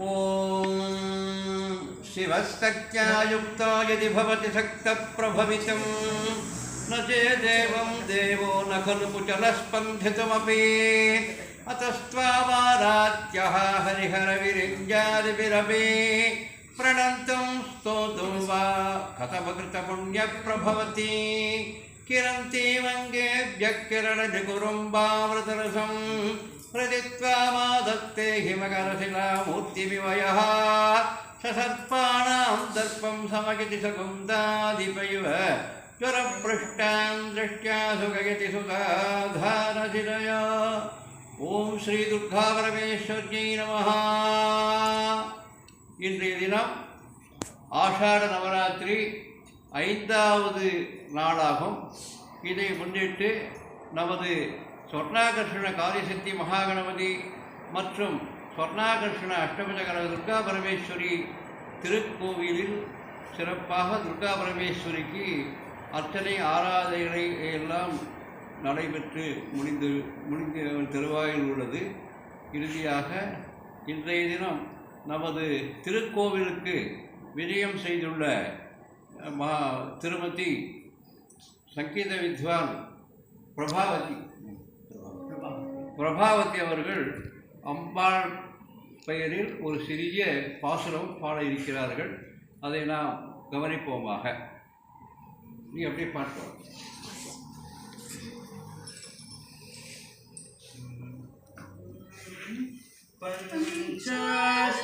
ॐ शिवस्तक्त्या युक्ता यदि भवति सक्तप्रभवितं न चेदेवं देवो न खलु कुचलस्पन्धितमपि अतस्त्वावारात्यः हरिहरविरिञ्जादिभिरपि प्रणन्तं स्तोतुं वा कथमकृतपुण्यप्रभवति किरन्तीमङ्गेभ्यः किरणनिकुरुम्बामृतरसं हृदित्वा मादत्ते हिमकरशिलामूर्तिविवयः ससर्पाणां दर्पं समगिति सकुन्दादिपैव ज्वरपृष्टां दृष्ट्या सुगयति सुधाधारशिलया ஓம் ஸ்ரீ துர்கா பரமேஸ்வரியை நமஹ இன்றைய தினம் ஆஷாட நவராத்திரி ஐந்தாவது நாளாகும் இதை முன்னிட்டு நமது சொர்ணாகர்ஷண காரிசக்தி மகாகணபதி மற்றும் சொர்ணாகர்ஷண அஷ்டபஜகர துர்கா பரமேஸ்வரி திருக்கோவிலில் சிறப்பாக துர்கா பரமேஸ்வரிக்கு அர்ச்சனை ஆராதனை எல்லாம் நடைபெற்று முடிந்து முடிந்து திருவாயில் உள்ளது. இறுதியாக இன்றைய தினம் நமது திருக்கோவிலுக்கு விஜயம் செய்துள்ள மா திருமதி சங்கீத வித்வான் பிரபாவதி பிரபாவதி அவர்கள் அம்பாள் பெயரில் ஒரு சிறிய பாசுரம் பாட இருக்கிறார்கள் அதை நாம் கவனிப்போமாக. நீ அப்படியே பார்ப்போம் பஞ்சாச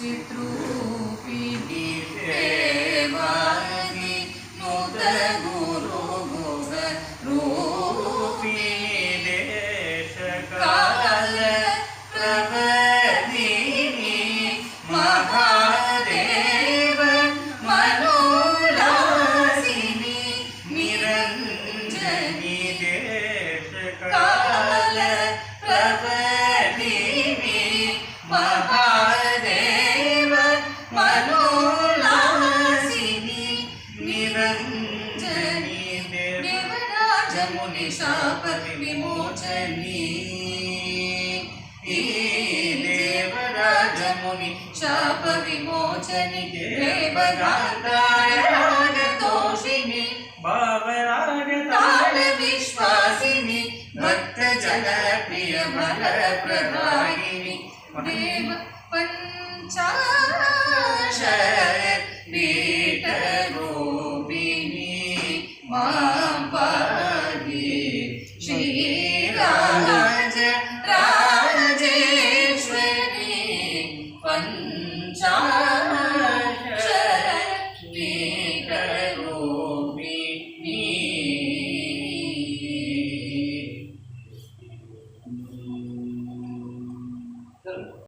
चित्रो विमोचनी देवराजमुनि शाप विमोचनि देवगान्धाय रागदोषिणि भावरागताल विश्वासिनि भक्तजन प्रिय बल प्रदायिनि देव पञ्चाशत् Yeah.